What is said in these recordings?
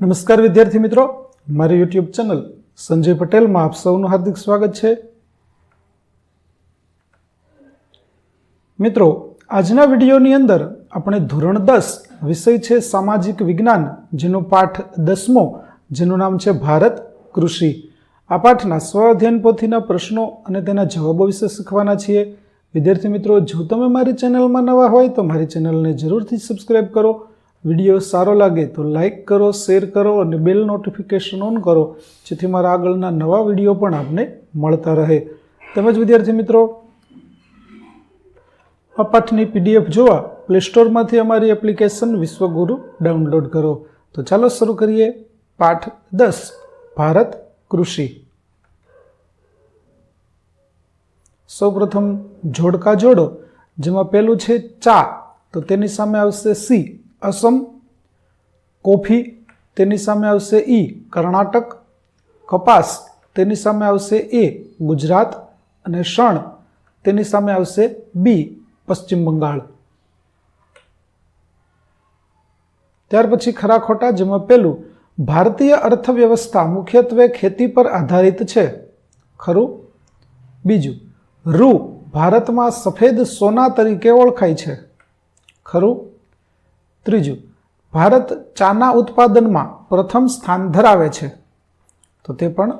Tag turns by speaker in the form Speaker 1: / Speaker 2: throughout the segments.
Speaker 1: નમસ્કાર વિદ્યાર્થી મિત્રો. મારી યુટ્યુબ ચેનલ સંજય પટેલમાં આપ સૌનું હાર્દિક સ્વાગત છે. મિત્રો, આજના વિડીયોની અંદર આપણે ધોરણ દસ વિષય છે સામાજિક વિજ્ઞાન, જેનો પાઠ દસમો, જેનું નામ છે ભારત કૃષિ. આ પાઠના સ્વઅધ્યયન પોથીના પ્રશ્નો અને તેના જવાબો વિશે શીખવાના છીએ. વિદ્યાર્થી મિત્રો, જો તમે મારી ચેનલમાં નવા હોય તો મારી ચેનલને જરૂરથી સબસ્ક્રાઇબ કરો. વીડિયો સારો લાગે તો લાઇક કરો, શેર કરો અને બેલ નોટિફિકેશન ઓન કરો, જેથી મારા આગળના નવા વીડિયો પણ આપને મળતા રહે. તેમજ વિદ્યાર્થી મિત્રો, આ પાઠની પીડીએફ જોવા પ્લે સ્ટોરમાંથી અમારી એપ્લિકેશન વિશ્વગુરુ ડાઉનલોડ કરો. તો ચાલો શરૂ કરીએ પાઠ દસ, ભારત કૃષિ. સૌપ્રથમ જોડકા જોડો, જેમાં પહેલું છે ચા, તો તેની સામે આવશે સી અસમ, કોફી તેની સામે આવશે ઈ, કર્ણાટક, કપાસ તેની સામે આવશે એ, ગુજરાત અને શણ તેની સામે આવશે બી, પશ્ચિમ બંગાળ. ત્યાર પછી ખરા ખોટા, જેમાં પહેલું ભારતીય અર્થવ્યવસ્થા મુખ્યત્વે ખેતી પર આધારિત છે. ખરું? બીજું, રૂ ભારતમાં સફેદ સોના તરીકે ઓળખાય છે. ખરું? ત્રીજું, ભારત ચાના ઉત્પાદનમાં પ્રથમ સ્થાન ધરાવે છે. તો તે પણ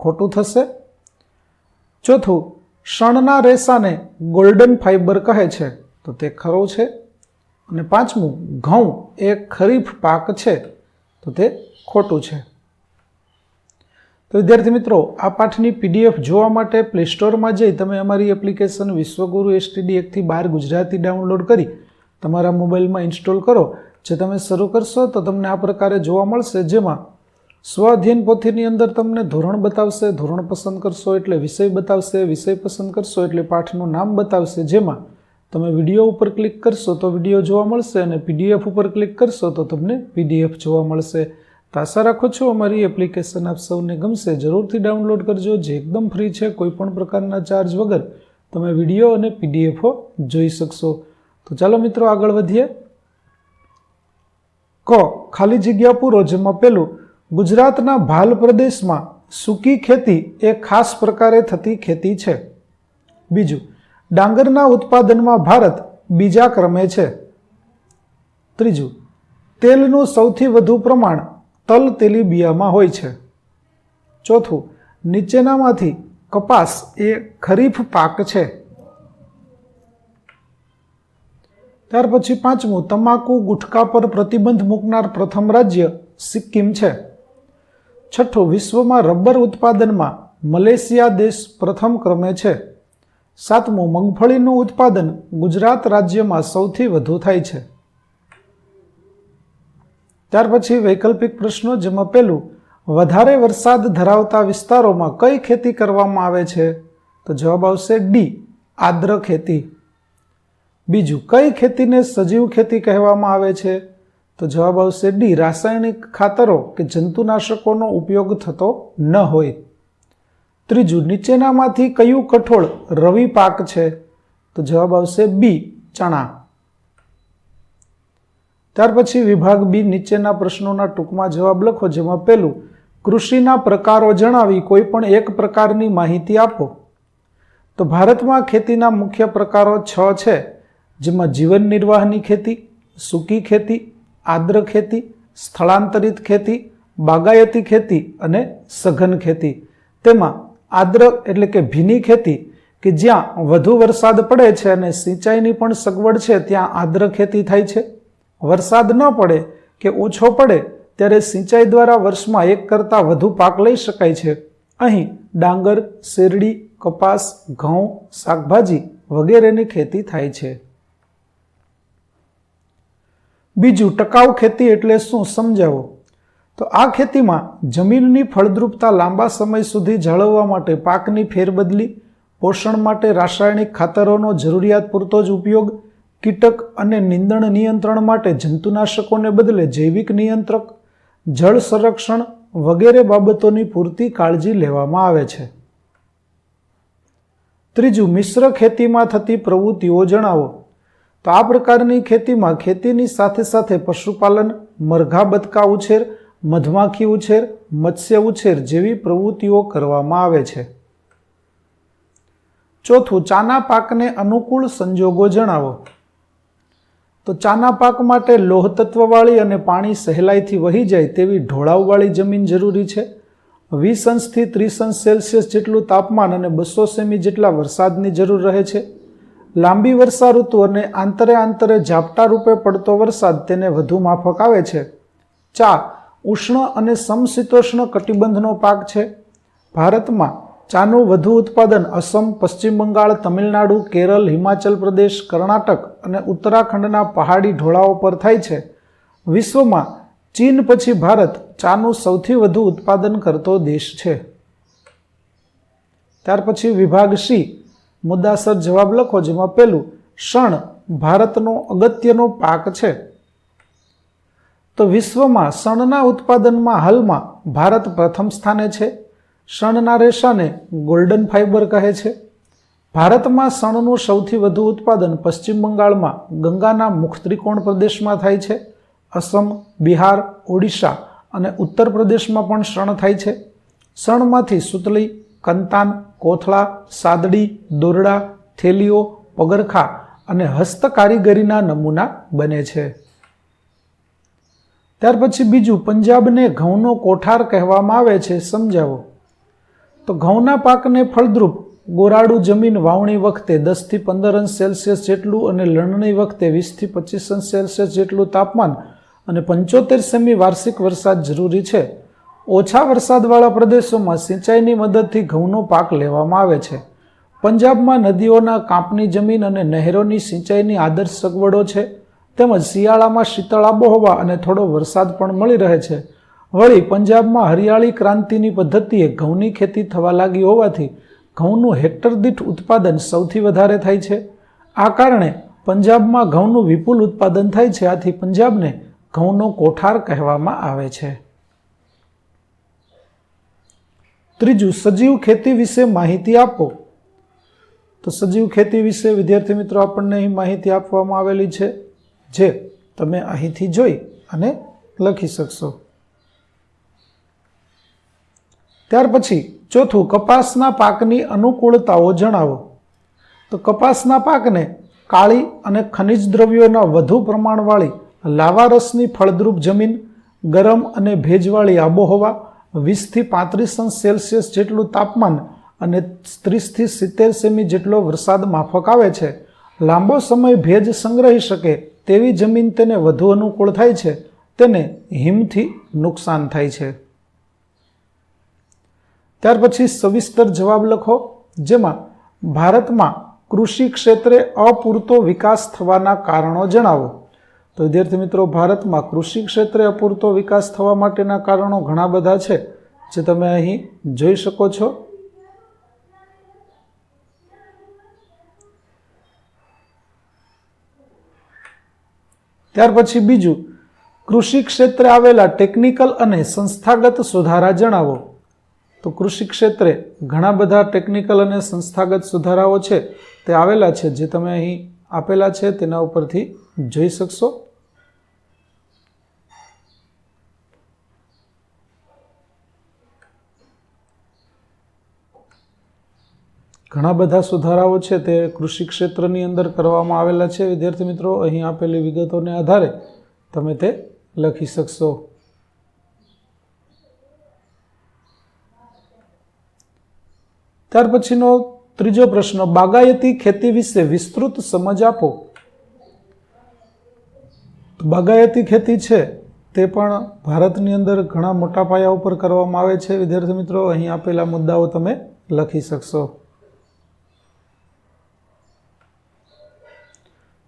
Speaker 1: ખોટું થશે. ચોથું, શણના રેસાને ગોલ્ડન ફાઇબર કહે છે. તો તે ખરું છે. અને પાંચમું, ઘઉં એ ખરીફ પાક છે. તો તે ખોટું છે. તો વિદ્યાર્થી મિત્રો, આ પાઠની પીડીએફ જોવા માટે પ્લે સ્ટોરમાં જઈ તમે અમારી એપ્લિકેશન વિશ્વગુરુ એસટીડી એકથી બાર ગુજરાતી ડાઉનલોડ કરી તમારા મોબાઈલમાં ઇન્સ્ટોલ કરો. જે તમે શરૂ કરશો તો તમને આ પ્રકારે જોવા મળશે. જેમાં સ્વ પોથીની અંદર તમને ધોરણ બતાવશે, ધોરણ પસંદ કરશો એટલે વિષય બતાવશે, વિષય પસંદ કરશો એટલે પાઠનું નામ બતાવશે. જેમાં તમે વીડિયો ઉપર ક્લિક કરશો તો વીડિયો જોવા મળશે અને પીડીએફ ઉપર ક્લિક કરશો તો તમને પીડીએફ જોવા મળશે. તો આશા રાખું છું અમારી એપ્લિકેશન આપ સૌને ગમશે. જરૂરથી ડાઉનલોડ કરજો. જે એકદમ ફ્રી છે કોઈપણ પ્રકારના ચાર્જ વગર તમે વીડિયો અને પીડીએફો જોઈ શકશો. તો ચાલો મિત્રો આગળ વધીએ. ક, ખાલી જગ્યા પૂરો જેમાં પેલું, ગુજરાતના ભાલ પ્રદેશમાં સૂકી ખેતી એ ખાસ પ્રકારે થતી ખેતી છે. બીજું, ડાંગરના ઉત્પાદનમાં ભારત બીજા ક્રમે છે. ત્રીજું, તેલનું સૌથી વધુ પ્રમાણ તલ તેલીબિયામાં હોય છે. ચોથું, નીચેનામાંથી કપાસ એ ખરીફ પાક છે. ત્યાર પછી પાંચમું, તમાકુ ગુટખા પર પ્રતિબંધ મૂકનાર પ્રથમ રાજ્ય સિક્કિમ છે. છઠ્ઠું, વિશ્વમાં રબર ઉત્પાદનમાં મલેશિયા દેશ પ્રથમ ક્રમે છે. સાતમું, મગફળીનું ઉત્પાદન ગુજરાત રાજ્યમાં સૌથી વધુ થાય છે. ત્યાર પછી વૈકલ્પિક પ્રશ્નો, જેમાં પહેલું, વધારે વરસાદ ધરાવતા વિસ્તારોમાં કઈ ખેતી કરવામાં આવે છે? તો જવાબ આવશે ડી, આદ્ર ખેતી. બીજું, કઈ ખેતીને સજીવ ખેતી કહેવામાં આવે છે? તો જવાબ આવશે ડી, રાસાયણિક ખાતરો કે જંતુનાશકોનો ઉપયોગ થતો ન હોય. ત્રીજું, નીચેનામાંથી કયું કઠોળ રવિ પાક છે? તો જવાબ આવશે બી, ચણા. ત્યાર પછી વિભાગ બી નીચેના પ્રશ્નોના ટૂંકમાં જવાબ લખો, જેમાં પહેલું, કૃષિના પ્રકારો જણાવી કોઈ પણ એક પ્રકારની માહિતી આપો. તો ભારતમાં ખેતીના મુખ્ય પ્રકારો છ છે. જેમાં જીવન નિર્વાહની ખેતી, સૂકી ખેતી, આદ્ર ખેતી, સ્થળાંતરિત ખેતી, બાગાયતી ખેતી અને સઘન ખેતી. તેમાં આદ્ર એટલે કે ભીની ખેતી, કે જ્યાં વધુ વરસાદ પડે છે અને સિંચાઈની પણ સગવડ છે, ત્યાં આદ્ર ખેતી થાય છે. વરસાદ ન પડે કે ઓછો પડે, ત્યારે સિંચાઈ દ્વારા વર્ષમાં એક કરતાં વધુ પાક લઈ શકાય છે. અહીં ડાંગર, શેરડી, કપાસ, ઘઉં, શાકભાજી વગેરેની ખેતી થાય છે. બીજું ટકાઉ ખેતી એટલે શું સમજાવો? તો આ ખેતીમાં જમીનની ફળદ્રુપતા લાંબા સમય સુધી જાળવવા માટે પાકની ફેરબદલી, પોષણ માટે રાસાયણિક ખાતરોનો જરૂરિયાત પૂરતો જ ઉપયોગ, કીટક અને નિંદણ નિયંત્રણ માટે જંતુનાશકોને બદલે જૈવિક નિયંત્રક, જળ સંરક્ષણ વગેરે બાબતોની પૂરતી કાળજી લેવામાં આવે છે. ત્રીજું, મિશ્ર ખેતીમાં થતી પ્રવૃત્તિઓ જણાવો. તો આ પ્રકારની ખેતીમાં ખેતીની સાથે સાથે પશુપાલન, મરઘા બતકા ઉછેર, મધમાખી ઉછેર, મત્સ્ય ઉછેર જેવી પ્રવૃત્તિઓ કરવામાં આવે છે. ચોથું, ચાના પાકને અનુકૂળ સંજોગો જણાવો. તો ચાના પાક માટે લોહ તત્વવાળી અને પાણી સહેલાઈથી વહી જાય તેવી ઢોળાવવાળી જમીન જરૂરી છે. વીસ અંશથી ત્રીસ અંશ સેલ્સિયસ જેટલું તાપમાન અને બસો સેમી જેટલા વરસાદની જરૂર રહે છે. લાંબી વર્ષા ઋતુ અને આંતરે આંતરે ઝાપટા રૂપે પડતો વરસાદ તેને વધુ માફક આવે છે. ચા ઉષ્ણ અને સમશીતોષ્ણ કટિબંધનો પાક છે. ભારતમાં ચાનું વધુ ઉત્પાદન અસમ, પશ્ચિમ બંગાળ, તમિલનાડુ, કેરળ, હિમાચલ પ્રદેશ, કર્ણાટક અને ઉત્તરાખંડના પહાડી ઢોળાવો પર થાય છે. વિશ્વમાં ચીન પછી ભારત ચાનું સૌથી વધુ ઉત્પાદન કરતો દેશ છે. ત્યાર પછી વિભાગ સી મુદ્દાસર જવાબ લખો જેમાં પહેલું શણ ભારતનો અગત્યનો પાક છે. તો વિશ્વમાં શણના ઉત્પાદનમાં હાલમાં ભારત પ્રથમ સ્થાને છે. શણના રેસાને ગોલ્ડન ફાઇબર કહે છે. ભારતમાં શણનું સૌથી વધુ ઉત્પાદન પશ્ચિમ બંગાળમાં ગંગાના મુખ ત્રિકોણ પ્રદેશમાં થાય છે. અસમ, બિહાર, ઓડિશા અને ઉત્તર પ્રદેશમાં પણ શણ થાય છે. શણમાંથી સુતલી, કંતાન કોથળા, સાદડી, દોરડા, થેલીઓ, પગરખા અને હસ્તકારીગરીના નમૂના બને છે. ત્યાર પછી બીજું, પંજાબને ઘઉંનો કોઠાર કહેવામાં આવે છે, સમજાવો. તો ઘઉંના પાકને ફળદ્રુપ ગોરાડું જમીન વાવણી વખતે દસથી પંદર અંશ સેલ્સિયસ જેટલું અને લણણી વખતે વીસથી પચીસ અંશ સેલ્સિયસ જેટલું તાપમાન અને પંચોતેર સેમી વાર્ષિક વરસાદ જરૂરી છે. ઓછા વરસાદવાળા પ્રદેશોમાં સિંચાઈની મદદથી ઘઉંનો પાક લેવામાં આવે છે. પંજાબમાં નદીઓના કાંપની જમીન અને નહેરોની સિંચાઈની આદર્શ સગવડો છે. તેમજ શિયાળામાં શીતળ આબોહવા અને થોડો વરસાદ પણ મળી રહે છે. વળી પંજાબમાં હરિયાળી ક્રાંતિની પદ્ધતિએ ઘઉંની ખેતી થવા લાગી હોવાથી ઘઉંનું હેક્ટર દીઠ ઉત્પાદન સૌથી વધારે થાય છે. આ કારણે પંજાબમાં ઘઉંનું વિપુલ ઉત્પાદન થાય છે. આથી પંજાબને ઘઉંનો કોઠાર કહેવામાં આવે છે. ત્રીજું, સજીવ ખેતી વિશે માહિતી આપો. તો સજીવ ખેતી વિશે, વિદ્યાર્થી મિત્રો, આપણને અહીં માહિતી આપવામાં આવેલી છે, જે તમે અહીંથી જોઈ અને લખી શકશો. ત્યાર પછી, ચોથું, કપાસના પાકની અનુકૂળતાઓ જણાવો. તો કપાસના પાકને કાળી અને ખનિજ દ્રવ્યોના વધુ પ્રમાણવાળી લાવારસની ફળદ્રુપ જમીન, ગરમ અને ભેજવાળી આબોહવા વીસથી પાંત્રીસ અંશ સેલ્સિયસ જેટલું તાપમાન અને ત્રીસથી સિત્તેર સેમી જેટલો વરસાદ માફક આવે છે. લાંબો સમય ભેજ સંગ્રહી શકે તેવી જમીન તેને વધુ અનુકૂળ થાય છે. તેને હિમથી નુકસાન થાય છે. ત્યાર પછી સવિસ્તર જવાબ લખો, જેમાં ભારતમાં કૃષિ ક્ષેત્રે અપૂરતો વિકાસ થવાના કારણો જણાવો. તો વિદ્યાર્થી મિત્રો, ભારતમાં કૃષિ ક્ષેત્રે અપૂરતો વિકાસ થવા માટેના કારણો ઘણા બધા છે, જે તમે અહીં જોઈ શકો છો. ત્યાર પછી બીજું, કૃષિ ક્ષેત્રે આવેલા ટેકનિકલ અને સંસ્થાગત સુધારા જણાવો. તો કૃષિ ક્ષેત્રે ઘણા બધા ટેકનિકલ અને સંસ્થાગત સુધારાઓ છે, તે આવેલા છે, જે તમે અહીં આપેલા છે, તેના ઉપરથી જોઈ શકશો. ઘણા બધા સુધારાઓ છે તે કૃષિ ક્ષેત્રની અંદર કરવામાં આવેલા છે. વિદ્યાર્થી મિત્રો, અહીં આપેલી વિગતોને આધારે તમે તે લખી શકશો. ત્યાર પછીનો ત્રીજો પ્રશ્ન, બાગાયતી ખેતી વિશે વિસ્તૃત સમજ આપો. બાગાયતી ખેતી છે તે પણ ભારતની અંદર ઘણા મોટા પાયા ઉપર કરવામાં આવે છે. વિદ્યાર્થી મિત્રો, અહીં આપેલા મુદ્દાઓ તમે લખી શકશો.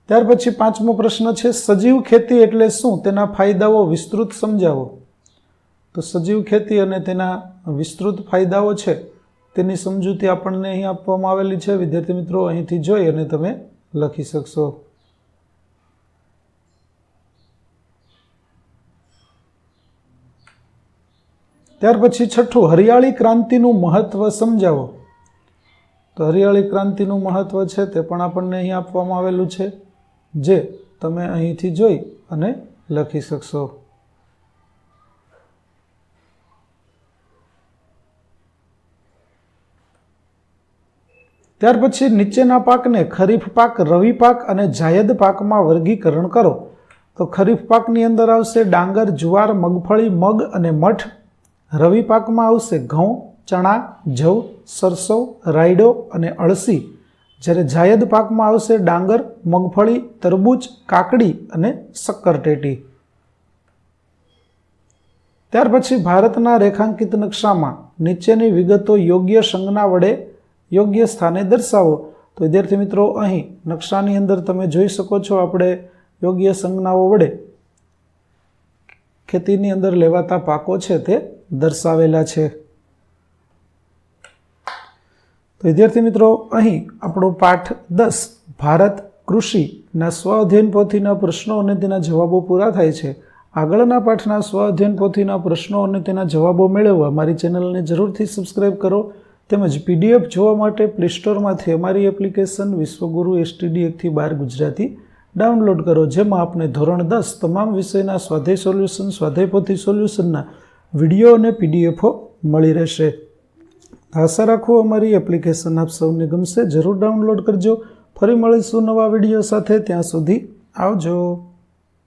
Speaker 1: ત્યાર પછી પાંચમો પ્રશ્ન છે, સજીવ ખેતી એટલે શું? તેના ફાયદાઓ વિસ્તૃત સમજાવો. તો સજીવ ખેતી અને તેના વિસ્તૃત ફાયદાઓ છે, તેની સમજૂતી આપણને અહીં આપવામાં આવેલી છે. વિદ્યાર્થી મિત્રો, અહીંથી જોઈ અને તમે લખી શકશો. ત્યાર પછી છઠ્ઠું, હરિયાળી ક્રાંતિનું મહત્વ સમજાવો. તો હરિયાળી ક્રાંતિનું મહત્વ છે, તે પણ આપણને અહીં આપવામાં આવેલું છે. જે તમે અહીંથી જોઈ અને લખી શકશો. ત્યાર પછી નીચેના પાકને ખરીફ પાક, રવિ પાક અને જાયદ પાકમાં વર્ગીકરણ કરો. તો ખરીફ પાકની અંદર આવશે ડાંગર, જુવાર, મગફળી, મગ અને મઠ. રવિ પાકમાં આવશે ઘઉં, ચણા, જવ, સરસો, રાયડો અને અળસી. જ્યારે જાયદ પાકમાં આવશે ડાંગર, મગફળી, તરબૂચ, કાકડી અને શક્કરટેટી ત્યાર પછી ભારતના રેખાંકિત નકશામાં નીચેની વિગતો યોગ્ય સંજ્ઞા વડે યોગ્ય સ્થાને દર્શાવો. તો વિદ્યાર્થી મિત્રો, અહીં નકશાની અંદર તમે જોઈ શકો છો આપણે યોગ્ય સંજ્ઞાઓ વડે ખેતીની અંદર લેવાતા પાકો છે તે દર્શાવેલા છે. વિદ્યાર્થી મિત્રો, અહીં આપણો પાઠ દસ, ભારત કૃષિના સ્વ અધ્યયન પોથીના પ્રશ્નો અને તેના જવાબો પૂરા થાય છે. આગળના પાઠના સ્વ અધ્યયન પોથીના પ્રશ્નો અને તેના જવાબો મેળવવા મારી ચેનલને જરૂરથી સબસ્ક્રાઇબ કરો તેમજ પીડીએફ જોવા માટે પ્લે સ્ટોરમાંથી અમારી એપ્લિકેશન વિશ્વગુરુ એસટીડી એકથી બાર ગુજરાતી ડાઉનલોડ કરો, જેમાં આપને ધોરણ દસ તમામ વિષયના સ્વાધ્યાય સોલ્યુશન, સ્વાધ્યાય પોથી સોલ્યુશનના વીડિયો અને પીડીએફો મળી રહેશે. આશા રાખું અમારી એપ્લિકેશન આપ સૌને ગમશે. જરૂર ડાઉનલોડ કરજો. ફરી મળીશું નવા વીડિયો સાથે. ત્યાં સુધી આવજો.